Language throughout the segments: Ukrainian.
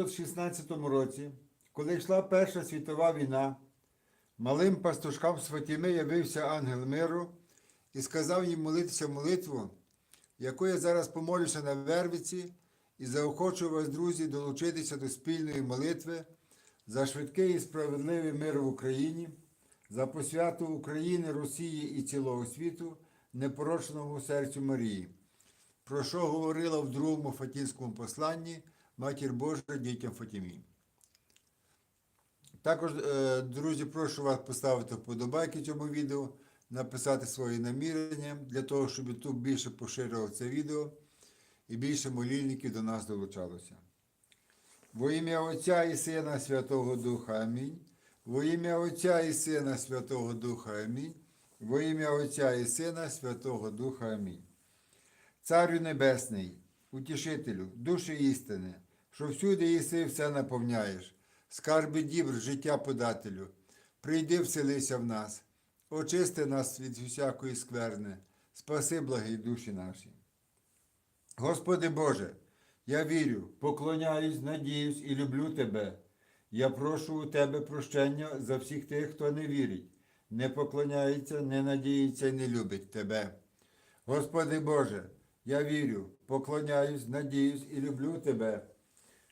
1916 році, коли йшла Перша світова війна, малим пастушкам з Фатіми явився ангел миру і сказав їм молитися молитву, яку я зараз помолюся на Вервиці, і заохочую вас, друзі, долучитися до спільної молитви за швидкий і справедливий мир в Україні, за посвяту України, Росії і цілого світу, непорочному серцю Марії, про що говорила в другому Фатінському посланні Матір Божа дітям Фатімі. Також, е, друзі, прошу вас поставити вподобайки цьому відео, написати свої намірення для того, щоб YouTube більше поширював це відео і більше молільників до нас долучалося. Во ім'я Отця і Сина Святого Духа Амінь. Во ім'я Отця і Сина Святого Духа Амінь. Во ім'я Отця і Сина Святого Духа Амінь. Царю Небесний, утішителю, душі істини, що всюди єси все наповняєш, скарби дібр, життя подателю, прийди вселися в нас, очисти нас від всякої скверни, спаси благі душі наші. Господи Боже, я вірю, поклоняюсь, надіюсь і люблю Тебе. Я прошу у Тебе прощення за всіх тих, хто не вірить, не поклоняється, не надіється і не любить Тебе. Господи Боже, я вірю, поклоняюсь, надіюсь і люблю Тебе.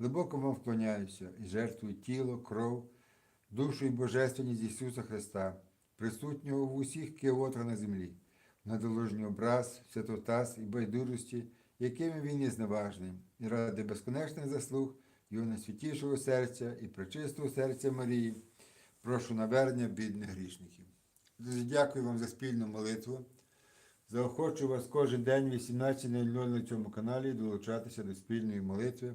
Глибоко вам вклоняюся і жертвую тіло, кров, душу і божественність Ісуса Христа, присутнього в усіх кіотах на землі, на доложній образ, святотаз і байдужості, якими він є зневажним, і ради безконечних заслуг Його найсвятішого серця і пречистого серця Марії, прошу навернення бідних грішників. Дуже дякую вам за спільну молитву. Заохочу вас кожен день 18.00 на цьому каналі долучатися до спільної молитви